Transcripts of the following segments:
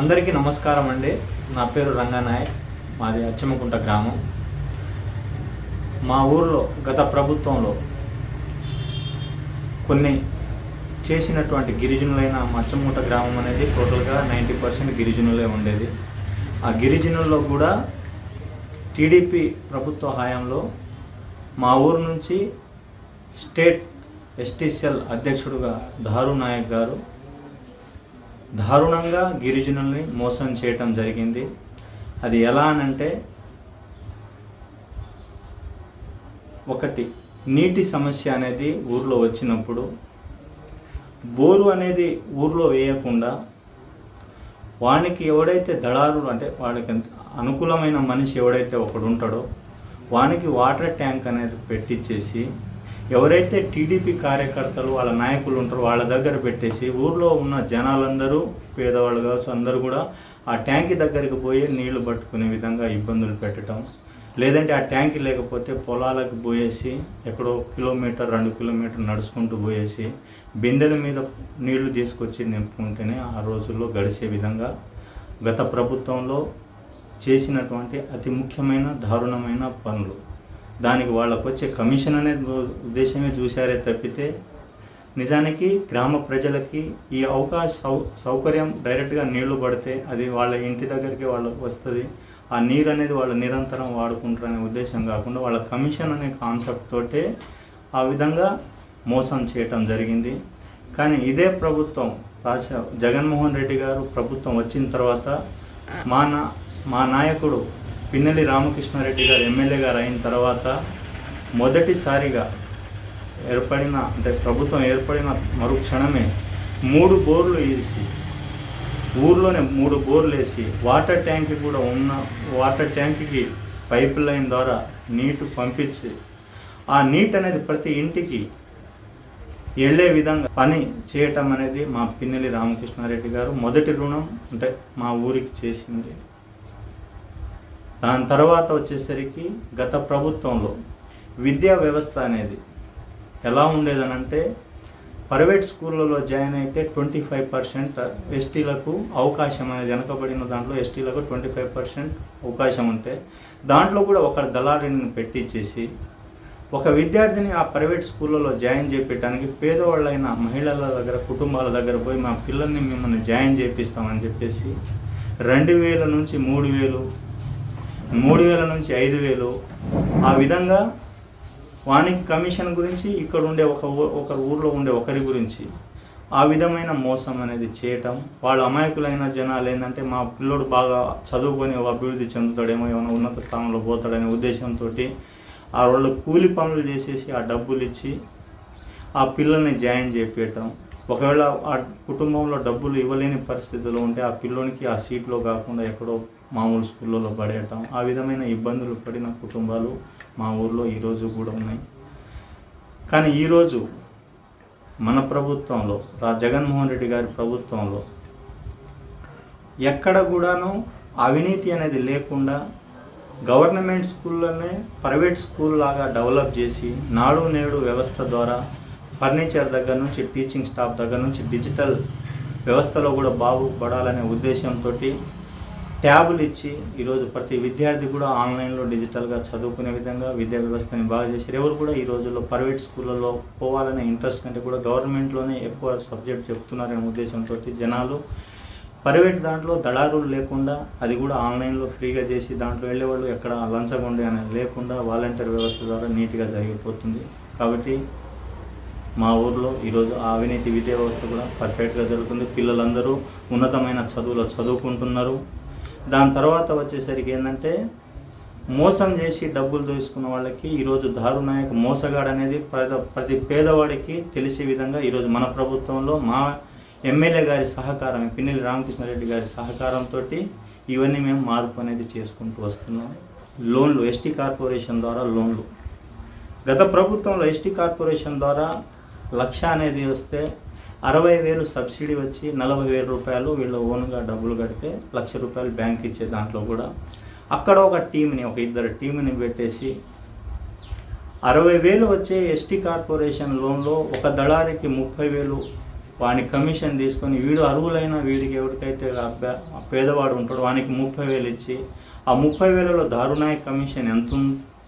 అందరికీ నమస్కారం అండి. నా పేరు రంగానాయక్ మాది అచ్చమ్మకుంట గ్రామం. మా ఊర్లో గత ప్రభుత్వంలో కొన్ని చేసినటువంటి గిరిజనులైన అచ్చమ్మకుంట గ్రామం అనేది టోటల్గా నైంటీ పర్సెంట్ గిరిజనులే ఉండేది. ఆ గిరిజనుల్లో కూడా టీడీపీ ప్రభుత్వ హయాంలో మా ఊరు నుంచి స్టేట్ ఎస్టీసీఎల్ అధ్యక్షుడుగా దారు నాయక్ గారు దారుణంగా గిరిజనుల్ని మోసం చేయటం జరిగింది. అది ఎలా అనంటే ఒకటి నీటి సమస్య అనేది ఊర్లో వచ్చినప్పుడు బోరు అనేది ఊర్లో వేయకుండా వానికి ఎవడైతే దళారు అంటే వాడికి అనుకూలమైన మనిషి ఎవడైతే ఒకడు ఉంటాడో వానికి వాటర్ ట్యాంక్ అనేది పెట్టించేసి ఎవరైతే టీడీపీ కార్యకర్తలు వాళ్ళ నాయకులు ఉంటారో వాళ్ళ దగ్గర పెట్టేసి ఊర్లో ఉన్న జనాలందరూ పేదవాళ్ళు కావచ్చు అందరూ కూడా ఆ ట్యాంక్ దగ్గరికి పోయి నీళ్ళు పట్టుకునే విధంగా ఇబ్బందులు పెట్టడం లేదంటే ఆ ట్యాంక్ లేకపోతే పొలాలకు పోయేసి ఎక్కడో కిలోమీటర్ రెండు కిలోమీటర్ నడుచుకుంటూ పోయేసి బిందెల మీద నీళ్ళు తీసుకొచ్చి నింపుకుంటేనే ఆ రోజుల్లో గడిచే విధంగా గత ప్రభుత్వంలో చేసినటువంటి అతి ముఖ్యమైన దారుణమైన పనులు. దానికి వాళ్ళకు వచ్చే కమిషన్ అనే ఉద్దేశమే చూశారే తప్పితే నిజానికి గ్రామ ప్రజలకి ఈ అవకాశ సౌ సౌకర్యం డైరెక్ట్గా నీళ్ళు పడితే అది వాళ్ళ ఇంటి దగ్గరికి వాళ్ళకి వస్తుంది. ఆ నీరు అనేది వాళ్ళు నిరంతరం వాడుకుంటారనే ఉద్దేశం కాకుండా వాళ్ళ కమిషన్ అనే కాన్సెప్ట్ తోటే ఆ విధంగా మోసం చేయటం జరిగింది. కానీ ఇదే ప్రభుత్వం రాశ జగన్మోహన్ రెడ్డి గారు ప్రభుత్వం వచ్చిన తర్వాత మా నా మా నాయకుడు పిన్నెల్లి రామకృష్ణారెడ్డి గారు ఎమ్మెల్యే గారు అయిన తర్వాత మొదటిసారిగా ఏర్పడిన అంటే ప్రభుత్వం ఏర్పడిన మరుక్షణమే మూడు బోర్లు వేసి ఊర్లోనే మూడు బోర్లు వేసి వాటర్ ట్యాంక్ కూడా ఉన్న వాటర్ ట్యాంక్కి పైప్ లైన్ ద్వారా నీటు పంపించి ఆ నీట్ అనేది ప్రతి ఇంటికి వెళ్ళే విధంగా పని చేయటం అనేది మా పిన్నెల్లి రామకృష్ణారెడ్డి గారు మొదటి రుణం అంటే మా ఊరికి చేసింది. దాని తర్వాత వచ్చేసరికి గత ప్రభుత్వంలో విద్యా వ్యవస్థ అనేది ఎలా ఉండేదనంటే ప్రైవేట్ స్కూళ్ళలో జాయిన్ అయితే ట్వంటీ ఫైవ్ పర్సెంట్ ఎస్టీలకు అవకాశం అనేది వెనకబడిన దాంట్లో ఎస్టీలకు ట్వంటీ ఫైవ్ పర్సెంట్ అవకాశం ఉంటే దాంట్లో కూడా ఒక దళారిని పెట్టించేసి ఒక విద్యార్థిని ఆ ప్రైవేట్ స్కూళ్ళలో జాయిన్ చేయించడానికి పేదవాళ్ళైన మహిళల దగ్గర కుటుంబాల దగ్గర పోయి మా పిల్లల్ని మిమ్మల్ని జాయిన్ చేపిస్తామని చెప్పేసి రెండు వేల నుంచి మూడు వేలు మూడు వేల నుంచి ఐదు వేలు ఆ విధంగా వానికి కమిషన్ గురించి ఇక్కడ ఉండే ఒక ఒక ఊర్లో ఉండే ఒకరి గురించి ఆ విధమైన మోసం అనేది చేయటం వాళ్ళ అమాయకులైన జనాలు ఏంటంటే మా పిల్లోడు బాగా చదువుకొని ఒక అభివృద్ధి చెందుతాడేమో ఏమైనా ఉన్నత స్థానంలో పోతాడనే ఉద్దేశంతో ఆ వాళ్ళు కూలి పనులు చేసేసి ఆ డబ్బులు ఇచ్చి ఆ పిల్లల్ని జాయిన్ చేపించటం ఒకవేళ ఆ కుటుంబంలో డబ్బులు ఇవ్వలేని పరిస్థితిలో ఉంటే ఆ పిల్లోనికి ఆ సీట్లో కాకుండా ఎక్కడో మామూలు స్కూళ్ళలో పడేయటం ఆ విధమైన ఇబ్బందులు పడిన కుటుంబాలు మా ఊర్లో ఈరోజు కూడా ఉన్నాయి. కానీ ఈరోజు మన ప్రభుత్వంలో రా జగన్మోహన్ రెడ్డి గారి ప్రభుత్వంలో ఎక్కడ కూడాను అవినీతి అనేది లేకుండా గవర్నమెంట్ స్కూళ్ళనే ప్రైవేట్ స్కూల్ లాగా డెవలప్ చేసి నాడు నేడు వ్యవస్థ ద్వారా ఫర్నిచర్ దగ్గర నుంచి టీచింగ్ స్టాఫ్ దగ్గర నుంచి డిజిటల్ వ్యవస్థలో కూడా బాగుపడాలనే ఉద్దేశంతో ట్యాబులు ఇచ్చి ఈరోజు ప్రతి విద్యార్థి కూడా ఆన్లైన్లో డిజిటల్గా చదువుకునే విధంగా విద్యా వ్యవస్థని బాగా చేశారు. ఎవరు కూడా ఈ రోజుల్లో ప్రైవేట్ స్కూళ్ళలో పోవాలనే ఇంట్రెస్ట్ కంటే కూడా గవర్నమెంట్లోనే ఎక్కువ సబ్జెక్ట్ చెప్తున్నారనే ఉద్దేశంతో జనాలు ప్రైవేట్ దాంట్లో దళారులు లేకుండా అది కూడా ఆన్లైన్లో ఫ్రీగా చేసి దాంట్లో వెళ్ళేవాళ్ళు ఎక్కడ లంచగొండి అనేది లేకుండా వాలంటీర్ వ్యవస్థ ద్వారా నీట్గా జరిగిపోతుంది. కాబట్టి మా ఊర్లో ఈరోజు ఆ అవినీతి విద్యా వ్యవస్థ కూడా పర్ఫెక్ట్గా జరుగుతుంది. పిల్లలందరూ ఉన్నతమైన చదువులో చదువుకుంటున్నారు. దాని తర్వాత వచ్చేసరికి ఏంటంటే మోసం చేసి డబ్బులు దోసుకున్న వాళ్ళకి ఈరోజు దారుణాయక మోసగాడు అనేది ప్రతి పేదవాడికి తెలిసే విధంగా ఈరోజు మన ప్రభుత్వంలో మా ఎమ్మెల్యే గారి సహకారం పిన్నెల్లి రామకృష్ణారెడ్డి గారి సహకారంతో ఇవన్నీ మేము మార్పు అనేది చేసుకుంటూ వస్తున్నాం. లోన్లు ఎస్టీ కార్పొరేషన్ ద్వారా లోన్లు. గత ప్రభుత్వంలో ఎస్టీ కార్పొరేషన్ ద్వారా లక్ష అనేది వస్తే అరవై వేలు సబ్సిడీ వచ్చి నలభై వేల రూపాయలు వీళ్ళు ఓన్గా డబ్బులు కడితే లక్ష రూపాయలు బ్యాంక్ ఇచ్చే దాంట్లో కూడా. అక్కడ ఒక టీంని ఒక ఇద్దరు టీంని పెట్టేసి అరవై వేలు వచ్చే ఎస్టీ కార్పొరేషన్ లోన్లో ఒక దళారికి ముప్పై వేలు వాని కమిషన్ తీసుకొని వీడు అర్హులైన వీడికి ఎవరికైతే పేదవాడు ఉంటాడో వానికి ముప్పై వేలు ఇచ్చి ఆ ముప్పై వేలలో దారుణాయ కమిషన్ ఎంత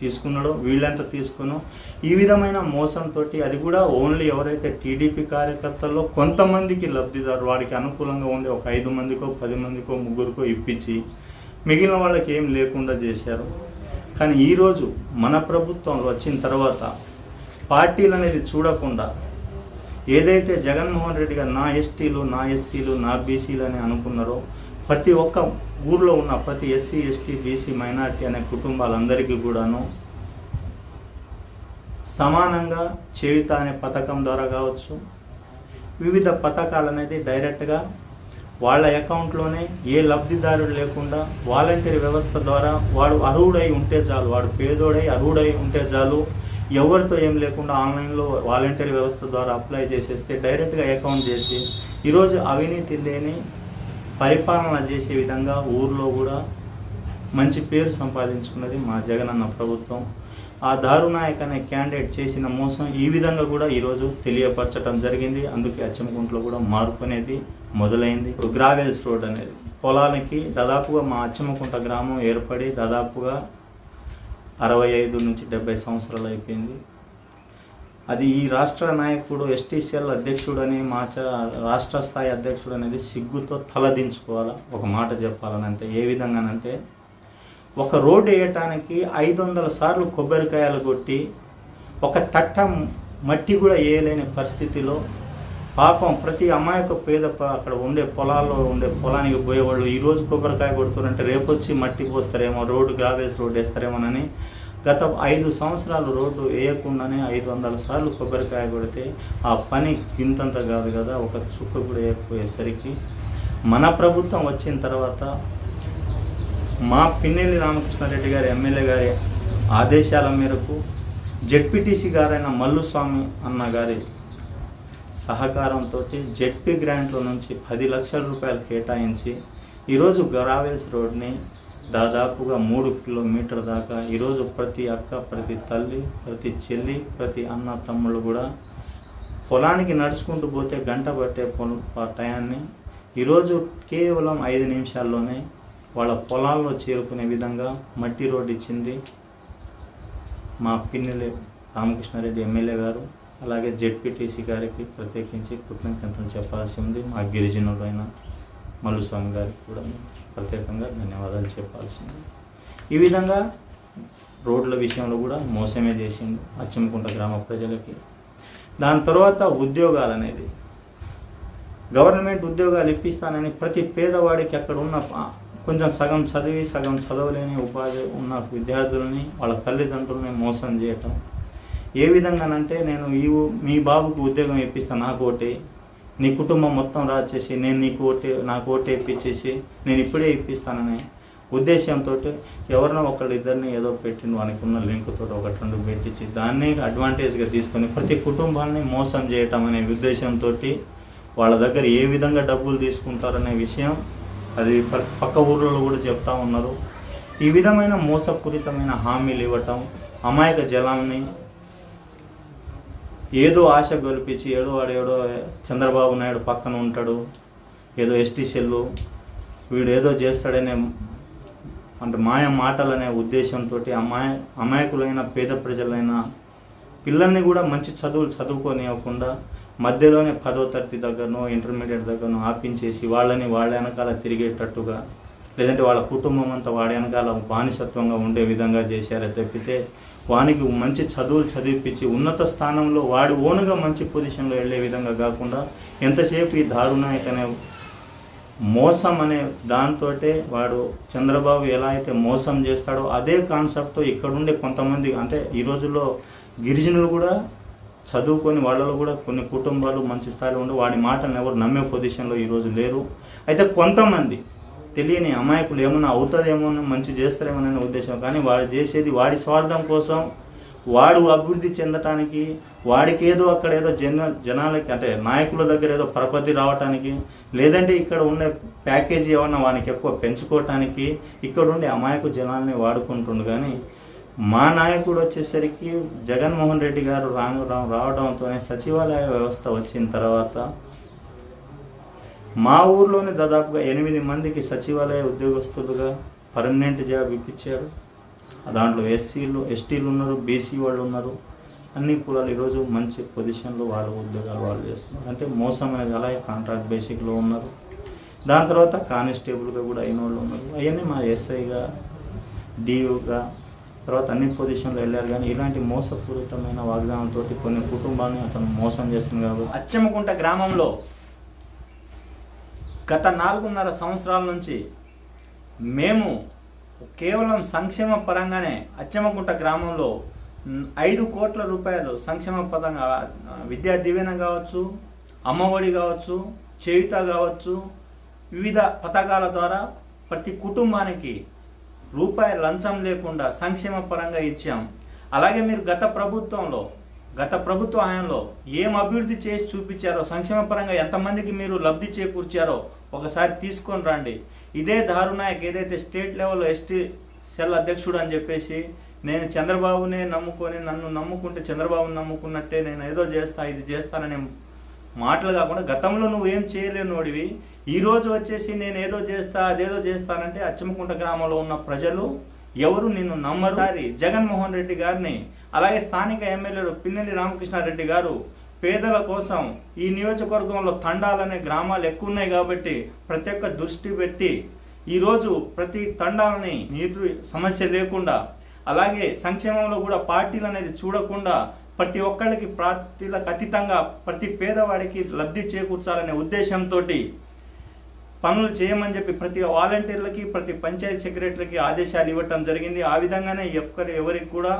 తీసుకున్నాడో వీళ్ళెంత తీసుకునో ఈ విధమైన మోసంతో అది కూడా ఓన్లీ ఎవరైతే టీడీపీ కార్యకర్తల్లో కొంతమందికి లబ్ధిదారు వాడికి అనుకూలంగా ఉండే ఒక ఐదు మందికో పది మందికో ముగ్గురికో ఇప్పించి మిగిలిన వాళ్ళకి ఏం లేకుండా చేశారు. కానీ ఈరోజు మన ప్రభుత్వంలో వచ్చిన తర్వాత పార్టీలు అనేది చూడకుండా ఏదైతే జగన్మోహన్ రెడ్డి గారు నా ఎస్టీలు నా ఎస్సీలు నా బీసీలు అని అనుకున్నారో ప్రతి ఒక్క ఊర్లో ఉన్న ప్రతి ఎస్సీ ఎస్టీ బీసీ మైనార్టీ అనే కుటుంబాలందరికీ కూడాను సమానంగా చేయుత అనే పథకం ద్వారా కావచ్చు. వివిధ పథకాలు అనేది డైరెక్ట్గా వాళ్ళ అకౌంట్లోనే ఏ లబ్ధిదారుడు లేకుండా వాలంటీర్ వ్యవస్థ ద్వారా వాడు అర్హుడై ఉంటే చాలు వాడు పేదోడై అర్హుడై ఉంటే చాలు ఎవరితో ఏం లేకుండా ఆన్లైన్లో వాలంటీర్ వ్యవస్థ ద్వారా అప్లై చేసేస్తే డైరెక్ట్గా అకౌంట్ చేసి ఈరోజు అవినీతి లేని పరిపాలన చేసే విధంగా ఊర్లో కూడా మంచి పేరు సంపాదించుకున్నది మా జగనన్న ప్రభుత్వం. ఆ దారునాయక్ అనే క్యాండిడేట్ చేసిన మోసం ఈ విధంగా కూడా ఈరోజు తెలియపరచడం జరిగింది. అందుకే అచ్చంకుంట్లో కూడా మార్పు అనేది మొదలైంది. గ్రావెల్స్ రోడ్ అనేది. పొలానికి దాదాపుగా మా అచ్చమ్మకుంట గ్రామం ఏర్పడి దాదాపుగా అరవై ఐదు నుంచి డెబ్బై సంవత్సరాలు అయిపోయింది. అది ఈ రాష్ట్ర నాయకుడు ఎస్టీసీఎల్ అధ్యక్షుడని మాచ రాష్ట్ర స్థాయి అధ్యక్షుడు అనేది సిగ్గుతో తలదించుకోవాలా? ఒక మాట చెప్పాలనంటే ఏ విధంగానంటే ఒక రోడ్డు వేయటానికి ఐదు వందల సార్లు కొబ్బరికాయలు కొట్టి ఒక తట్ట మట్టి కూడా వేయలేని పరిస్థితిలో పాపం ప్రతి అమాయక పేద అక్కడ ఉండే పొలాల్లో ఉండే పొలానికి పోయేవాళ్ళు ఈరోజు కొబ్బరికాయ కొడుతున్నారంటే రేపు వచ్చి మట్టి పోస్తారేమో రోడ్డు గ్రావేస్ రోడ్డు వేస్తారేమోనని గత ఐదు సంవత్సరాలు రోడ్డు వేయకుండానే ఐదు వందల సార్లు కొబ్బరికాయ కొడితే ఆ పని ఇంతంత కాదు కదా ఒక చుక్క కూడా వేయకపోయేసరికి. మన ప్రభుత్వం వచ్చిన తర్వాత మా పిన్నెల్లి రామకృష్ణారెడ్డి గారి ఎమ్మెల్యే గారి ఆదేశాల మేరకు జెడ్పీటీసీ గారైన మల్లుస్వామి అన్న గారి సహకారంతో జెడ్పీ గ్రాంట్లో నుంచి పది లక్షల రూపాయలు కేటాయించి ఈరోజు గరావెల్స్ రోడ్ని దాదాపుగా మూడు కిలోమీటర్ దాకా ఈరోజు ప్రతి అక్క ప్రతి తల్లి ప్రతి చెల్లి ప్రతి అన్న తమ్ముళ్ళు కూడా పొలానికి నడుచుకుంటూ పోతే గంట పట్టే ఆ టయాన్ని ఈరోజు కేవలం ఐదు నిమిషాల్లోనే వాళ్ళ పొలాల్లో చేరుకునే విధంగా మట్టి రోడ్డు ఇచ్చింది మా పిన్నెలే రామకృష్ణారెడ్డి ఎమ్మెల్యే గారు అలాగే జెడ్పీటీసీ గారికి ప్రత్యేకించి కృతజ్ఞతలు చెప్పాల్సి ఉంది. మా గిరిజనులైన మల్లుస్వామి గారికి కూడా ప్రత్యేకంగా ధన్యవాదాలు చెప్పాల్సింది. ఈ విధంగా రోడ్ల విషయంలో కూడా మోసమే చేసిండు అచ్చంకుంట గ్రామ ప్రజలకి. దాని తర్వాత ఉద్యోగాలు అనేది గవర్నమెంట్ ఉద్యోగాలు ఇప్పిస్తానని ప్రతి పేదవాడికి అక్కడ ఉన్న కొంచెం సగం చదివి సగం చదవలేని ఉపాధి ఉన్న విద్యార్థులని వాళ్ళ తల్లిదండ్రులని మోసం చేయటం. ఏ విధంగానంటే నేను ఈ మీ బాబుకు ఉద్యోగం ఇప్పిస్తాను నాకు ఒకటి నీ కుటుంబం మొత్తం రాచేసి నేను నీకు ఓటే నాకు ఓటే ఇప్పించేసి నేను ఇప్పుడే ఇప్పిస్తానని ఉద్దేశంతో ఎవరినో ఒకళ్ళు ఇద్దరిని ఏదో పెట్టి వానికున్న ఉన్న ఒకటి రెండు పెట్టించి దాన్ని అడ్వాంటేజ్గా తీసుకొని ప్రతి కుటుంబాన్ని మోసం చేయటం అనే ఉద్దేశంతో వాళ్ళ దగ్గర ఏ విధంగా డబ్బులు తీసుకుంటారనే విషయం అది పక్క ఊర్లలో కూడా చెప్తా ఉన్నారు. ఈ విధమైన మోసపూరితమైన హామీలు ఇవ్వటం అమాయక జలాన్ని ఏదో ఆశ గొలిపించి ఏదో వాడు ఏదో చంద్రబాబు నాయుడు పక్కన ఉంటాడు ఏదో ఎస్టీ సెల్లు వీడు ఏదో చేస్తాడనే అంటే మాయ మాటలనే ఉద్దేశంతో అమాయ అమాయకులైన పేద ప్రజలైన పిల్లల్ని కూడా మంచి చదువులు చదువుకోనివ్వకుండా మధ్యలోనే పదో తరగతి దగ్గరనో ఇంటర్మీడియట్ దగ్గరనో ఆపించేసి వాళ్ళని వాళ్ళ వెనకాల తిరిగేటట్టుగా లేదంటే వాళ్ళ కుటుంబం అంతా వాడి వెనకాల బానిసత్వంగా ఉండే విధంగా చేశారే తప్పితే వానికి మంచి చదువులు చదివిపించి ఉన్నత స్థానంలో వాడు ఓనుగా మంచి పొజిషన్లో వెళ్ళే విధంగా కాకుండా ఎంతసేపు ఈ దారుణ అయితేనే మోసం అనే దాంతో వాడు చంద్రబాబు ఎలా అయితే మోసం చేస్తాడో అదే కాన్సెప్ట్తో ఇక్కడుండే కొంతమంది అంటే ఈ రోజుల్లో గిరిజనులు కూడా చదువుకొని వాళ్ళలో కూడా కొన్ని కుటుంబాలు మంచి స్థాయిలో ఉండి వాడి మాటలను ఎవరు నమ్మే పొజిషన్లో ఈరోజు లేరు. అయితే కొంతమంది తెలియని అమాయకులు ఏమన్నా అవుతుందేమో మంచి చేస్తారేమోననే ఉద్దేశం. కానీ వాడు చేసేది వాడి స్వార్థం కోసం వాడు అభివృద్ధి చెందటానికి వాడికి ఏదో అక్కడ ఏదో జన జనాలకి అంటే నాయకుల దగ్గర ఏదో పరపతి రావటానికి లేదంటే ఇక్కడ ఉండే ప్యాకేజీ ఏమన్నా వానికి ఎక్కువ పెంచుకోవటానికి ఇక్కడ ఉండే అమాయకు జనాల్ని వాడుకుంటుండు. కానీ మా నాయకుడు వచ్చేసరికి జగన్మోహన్ రెడ్డి గారు రాను రావడంతోనే సచివాలయ వ్యవస్థ వచ్చిన తర్వాత మా ఊర్లోనే దాదాపుగా ఎనిమిది మందికి సచివాలయ ఉద్యోగస్తులుగా పర్మనెంట్ జాబ్ ఇప్పించారు. దాంట్లో ఎస్సీలు ఎస్టీలు ఉన్నారు బీసీ వాళ్ళు ఉన్నారు. అన్ని కులాలు ఈరోజు మంచి పొజిషన్లో వాళ్ళ ఉద్యోగాలు వాళ్ళు చేస్తున్నారు. అంటే మోసం అనేది అలాగే కాంట్రాక్ట్ బేసిక్లో ఉన్నారు. దాని తర్వాత కానిస్టేబుల్గా కూడా అయిన వాళ్ళు ఉన్నారు. అవన్నీ మా ఎస్ఐగా డియూగా తర్వాత అన్ని పొజిషన్లో వెళ్ళారు. కానీ ఇలాంటి మోసపూరితమైన వాగ్దానంతో కొన్ని కుటుంబాన్ని అతను మోసం చేస్తుంది కాబట్టి అచ్చమ్మకుంట గ్రామంలో గత నాలుగున్నర సంవత్సరాల నుంచి మేము కేవలం సంక్షేమ పరంగానే అచ్చమ్మకుంట గ్రామంలో ఐదు కోట్ల రూపాయలు సంక్షేమ పరంగా విద్యా దీవెన కావచ్చు అమ్మఒడి కావచ్చు చేయుత కావచ్చు వివిధ పథకాల ద్వారా ప్రతి కుటుంబానికి రూపాయి లంచం లేకుండా సంక్షేమ పరంగా ఇచ్చాం. అలాగే మీరు గత ప్రభుత్వంలో గత ప్రభుత్వ హయాంలో ఏం అభివృద్ధి చేసి చూపించారో సంక్షేమ పరంగా ఎంతమందికి మీరు లబ్ధి చేకూర్చారో ఒకసారి తీసుకొని రండి. ఇదే దారునాయక్ ఏదైతే స్టేట్ లెవెల్లో ఎస్టీ సెల్ అధ్యక్షుడు అని చెప్పేసి నేను చంద్రబాబునే నమ్ముకొని నన్ను నమ్ముకుంటే చంద్రబాబుని నమ్ముకున్నట్టే నేను ఏదో చేస్తా ఇది చేస్తాననే మాటలు కాకుండా గతంలో నువ్వు ఏం చేయలేవు నోడివి ఈరోజు వచ్చేసి నేను ఏదో చేస్తా అదేదో చేస్తానంటే అచ్చమకుంట గ్రామంలో ఉన్న ప్రజలు ఎవరు నిన్ను నమ్మరు? జగన్మోహన్ రెడ్డి గారిని అలాగే స్థానిక ఎమ్మెల్యేలు పిన్నెల్లి రామకృష్ణారెడ్డి గారు పేదల కోసం ఈ నియోజకవర్గంలో తండాలనే గ్రామాలు ఎక్కువ ఉన్నాయి కాబట్టి ప్రతి ఒక్క దృష్టి పెట్టి ఈరోజు ప్రతి తండాలని నీరు సమస్య లేకుండా అలాగే సంక్షేమంలో కూడా పార్టీలు అనేది చూడకుండా ప్రతి ఒక్కళ్ళకి పార్టీలకు అతీతంగా ప్రతి పేదవాడికి లబ్ధి చేకూర్చాలనే ఉద్దేశంతో పనులు చేయమని చెప్పి ప్రతి వాలంటీర్లకి ప్రతి పంచాయతీ సెక్రటరీకి ఆదేశాలు ఇవ్వటం జరిగింది. ఆ విధంగానే ఎక్కరు ఎవరికి కూడా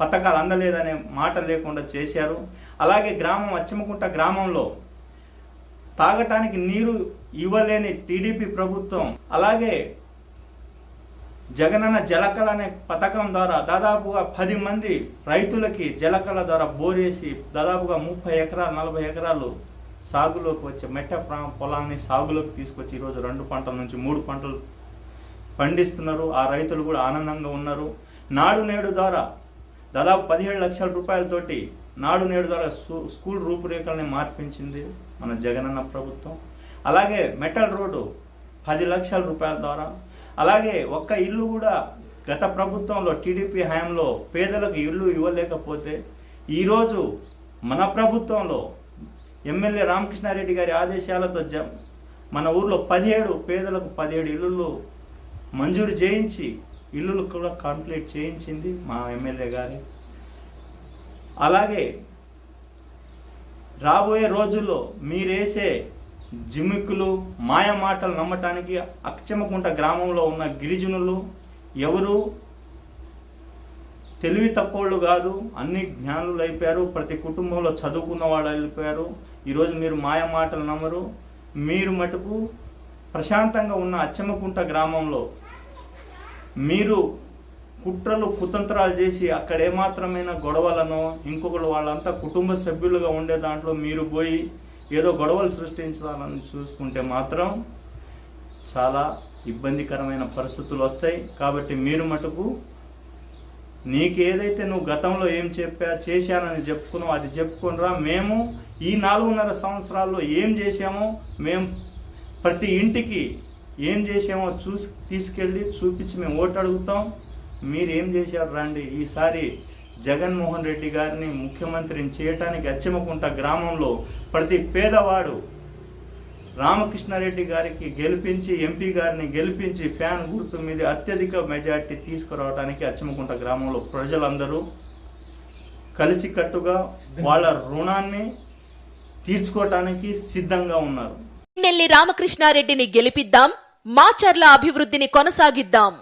పథకాలు అందలేదనే మాట లేకుండా చేశారు. అలాగే గ్రామం అచ్చమకుంట గ్రామంలో తాగటానికి నీరు ఇవ్వలేని టీడీపీ ప్రభుత్వం అలాగే జగనన్న జలకళ అనే పథకం ద్వారా దాదాపుగా పది మంది రైతులకి జలకళ ద్వారా బోరేసి దాదాపుగా ముప్పై ఎకరాలు నలభై ఎకరాలు సాగులోకి వచ్చే మెట్ట పొలాన్ని సాగులోకి తీసుకొచ్చి ఈరోజు రెండు పంటల నుంచి మూడు పంటలు పండిస్తున్నారు. ఆ రైతులు కూడా ఆనందంగా ఉన్నారు. నాడు నేడు ద్వారా దాదాపు పదిహేడు లక్షల రూపాయలతోటి నాడు నేడు ద్వారా స్కూ- స్కూల్ రూపురేఖల్ని మార్పించింది మన జగనన్న ప్రభుత్వం. అలాగే మెటల్ రోడ్డు పది లక్షల రూపాయల ద్వారా. అలాగే ఒక్క ఇల్లు కూడా గత ప్రభుత్వంలో టీడీపీ హయాంలో పేదలకు ఇల్లు ఇవ్వలేకపోతే ఈరోజు మన ప్రభుత్వంలో ఎమ్మెల్యే రామకృష్ణారెడ్డి గారి ఆదేశాలతో జ మన ఊర్లో పదిహేడు పేదలకు పదిహేడు ఇల్లులు మంజూరు చేయించి ఇల్లులు కూడా కంప్లీట్ చేయించింది మా ఎమ్మెల్యే గారి. అలాగే రాబోయే రోజుల్లో మీరేసే జిమ్మిక్కులు మాయ మాటలు నమ్మటానికి అక్షమకుంట గ్రామంలో ఉన్న గిరిజనులు ఎవరు? తెలివి తక్కువళ్ళు కాదు అన్ని జ్ఞానులు అయిపోయారు ప్రతి కుటుంబంలో చదువుకున్న వాళ్ళు అయిపోయారు. ఈరోజు మీరు మాయ మాటలు నమ్మరు. మీరు మటుకు ప్రశాంతంగా ఉన్న అచ్చమ్మకుంట గ్రామంలో మీరు కుట్రలు కుతంత్రాలు చేసి అక్కడ ఏమాత్రమైన గొడవలను ఇంకొకరు వాళ్ళంతా కుటుంబ సభ్యులుగా ఉండే దాంట్లో మీరు పోయి ఏదో గొడవలు సృష్టించాలని చూసుకుంటే మాత్రం చాలా ఇబ్బందికరమైన పరిస్థితులు వస్తాయి. కాబట్టి మీరు మటుకు నీకు ఏదైతే నువ్వు గతంలో ఏం చెప్పా చేశానని చెప్పుకున్నావు అది చెప్పుకునిరా. మేము ఈ నాలుగున్నర సంవత్సరాల్లో ఏం చేశామో మేము ప్రతి ఇంటికి ఏం చేసామో చూసి తీసుకెళ్ళి చూపించి మేము ఓటు అడుగుతాం. మీరు ఏం చేశారు రండి. ఈసారి జగన్మోహన్ రెడ్డి గారిని ముఖ్యమంత్రిని చేయటానికి అచ్చమకుంట గ్రామంలో ప్రతి పేదవాడు రామకృష్ణారెడ్డి గారికి గెలిపించి ఎంపీ గారిని గెలిపించి ఫ్యాన్ గుర్తు మీద అత్యధిక మెజార్టీ తీసుకురావడానికి అచ్చమకుంట గ్రామంలో ప్రజలందరూ కలిసికట్టుగా వాళ్ళ రుణాన్ని తీర్చుకోవటానికి సిద్ధంగా ఉన్నారు. రామకృష్ణారెడ్డిని గెలిపిద్దాం. మాచర్ల అభివృద్ధిని కొనసాగిద్దాం.